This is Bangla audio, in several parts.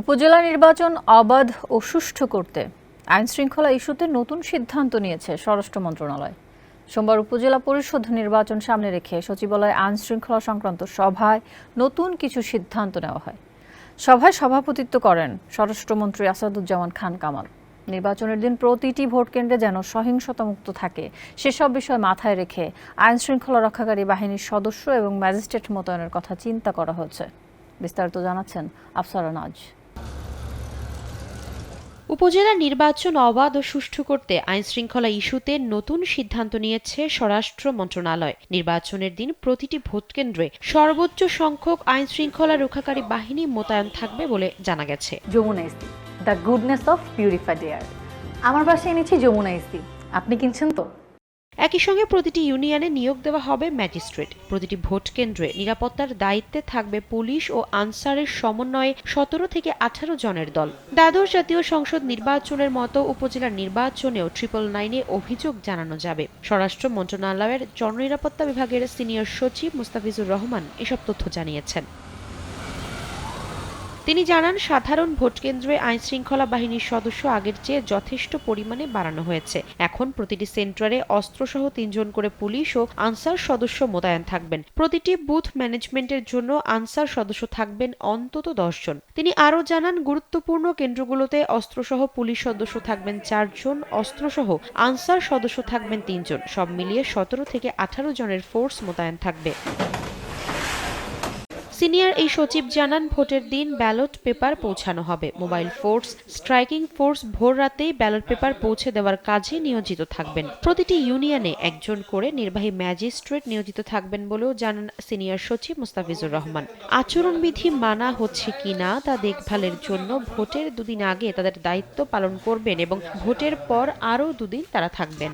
উপজেলা নির্বাচন অবাধ ও সুষ্ঠু করতে আইন শৃঙ্খলা ইস্যুতে নতুন সিদ্ধান্ত নিয়েছে স্বরাষ্ট্র মন্ত্রণালয়। সোমবার উপজেলা পরিষদ নির্বাচন সামনে রেখে সচিবালয় আইন শৃঙ্খলা সংক্রান্ত সভায় নতুন কিছু সিদ্ধান্ত নেওয়া হয়। সভায় সভাপতিত্ব করেন স্বরাষ্ট্রমন্ত্রী আসাদুজ্জামান খান কামাল। নির্বাচনের দিন প্রতিটি ভোট কেন্দ্রে যেন সহিংসতামুক্ত থাকে, সেসব বিষয় মাথায় রেখে আইন শৃঙ্খলা রক্ষাকারী বাহিনীর সদস্য এবং ম্যাজিস্ট্রেট মোতায়েনের কথা চিন্তা করা হয়েছে। বিস্তারিত জানাচ্ছেন আফসারা নাজ। উপজেলা নির্বাচন অবাধ ও সুষ্ঠু করতে আইন শৃঙ্খলা ইস্যুতে নতুন সিদ্ধান্ত নিয়েছে স্বরাষ্ট্র মন্ত্রণালয়। নির্বাচনের দিন প্রতিটি ভোটকেন্দ্রে সর্বোচ্চ সংখ্যক আইন শৃঙ্খলা রক্ষাকারী বাহিনী মোতায়েন থাকবে বলে জানা গেছে। Jamuna ইস্তি the goodness of purified air. আমার বাসায় এনেছি যমুনা ইস্তি আপনি কিনছেন তো? একই সঙ্গে প্রতিটি ইউনিয়নে নিয়োগ দেওয়া হবে ম্যাজিস্ট্রেট। প্রতিটি ভোট কেন্দ্রে নিরাপত্তার দায়িত্বে থাকবে পুলিশ ও আনসারের সমন্বয়ে সতেরো থেকে আঠারো জনের দল। দ্বাদশ জাতীয় সংসদ নির্বাচনের মতো উপজেলা নির্বাচনেও ট্রিপল নাইনে অভিযোগ জানানো যাবে। স্বরাষ্ট্র মন্ত্রণালয়ের জননিরাপত্তা বিভাগের সিনিয়র সচিব মুস্তাফিজুর রহমান এসব তথ্য জানিয়েছেন। তিনি জানান, সাধারণ ভোট কেন্দ্রে আইন শৃঙ্খলা বাহিনীর সদস্য আগের চেয়ে যথেষ্ট পরিমাণে বাড়ানো হয়েছে। এখন প্রতিটি সেন্টারে অস্ত্রসহ তিনজন করে পুলিশ ও আনসার সদস্য মোতায়েন থাকবেন। প্রতিটি বুথ ম্যানেজমেন্টের জন্য আনসার সদস্য থাকবেন অন্তত জন। তিনি আরও জানান, গুরুত্বপূর্ণ কেন্দ্রগুলোতে অস্ত্রসহ পুলিশ সদস্য থাকবেন চারজন অস্ত্রসহ আনসার সদস্য থাকবেন তিনজন সব মিলিয়ে সতেরো থেকে আঠারো জনের ফোর্স মোতায়েন থাকবে। সিনিয়র এই সচিব জানান, ভোটের দিন ব্যালট পেপার পৌঁছানো হবে। মোবাইল ফোর্স, স্ট্রাইকিং ফোর্স ভোর রাতেই ব্যালট পেপার পৌঁছে দেওয়ার কাজে নিয়োজিত থাকবেন। প্রতিটি ইউনিয়নে একজন করে নির্বাহী ম্যাজিস্ট্রেট নিয়োজিত থাকবেন বলেও জানান সিনিয়র সচিব মুস্তাফিজুর রহমান। আচরণবিধি মানা হচ্ছে কিনা তা দেখভালের জন্য ভোটের দুদিন আগে তাদের দায়িত্ব পালন করবেন এবং ভোটের পর আরও দুদিন তারা থাকবেন।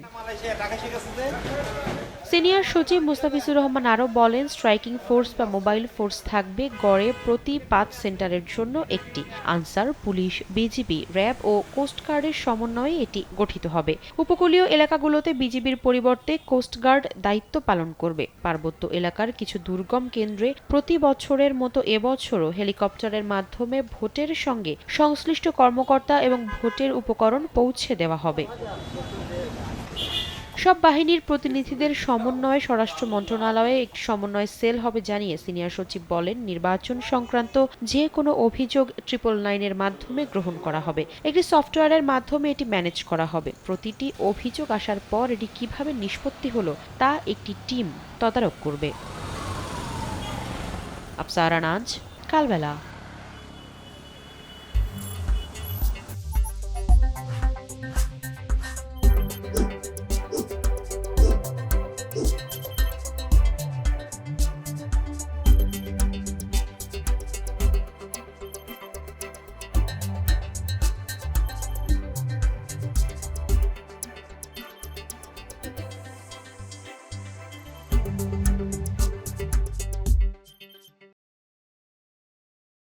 সিনিয়র সচিব মুস্তাফিজুর রহমান আরও বলেন, স্ট্রাইকিং ফোর্স বা মোবাইল ফোর্স থাকবে গড়ে প্রতি পাঁচ সেন্টারের জন্য একটি। আনসার, পুলিশ, বিজিবি, র্যাব ও কোস্টগার্ডের সমন্বয়ে এটি গঠিত হবে। উপকূলীয় এলাকাগুলোতে বিজিবির পরিবর্তে কোস্টগার্ড দায়িত্ব পালন করবে। পার্বত্য এলাকার কিছু দুর্গম কেন্দ্রে প্রতি বছরের মতো এবছরও হেলিকপ্টারের মাধ্যমে ভোটের সঙ্গে সংশ্লিষ্ট কর্মকর্তা এবং ভোটের উপকরণ পৌঁছে দেওয়া হবে। সব বাহিনীর প্রতিনিধিদের সমন্বয়ে স্বরাষ্ট্র মন্ত্রণালয়ে একটি সমন্বয় সেল হবে জানিয়ে সিনিয়র সচিব বলেন, নির্বাচন সংক্রান্ত যে কোনো অভিযোগ ট্রিপল নাইনের মাধ্যমে গ্রহণ করা হবে। একটি সফটওয়্যারের মাধ্যমে এটি ম্যানেজ করা হবে। প্রতিটি অভিযোগ আসার পর এটি কীভাবে নিষ্পত্তি হলো, তা একটি টিম তদারক করবে। আফসারা নাজ কালবেলা।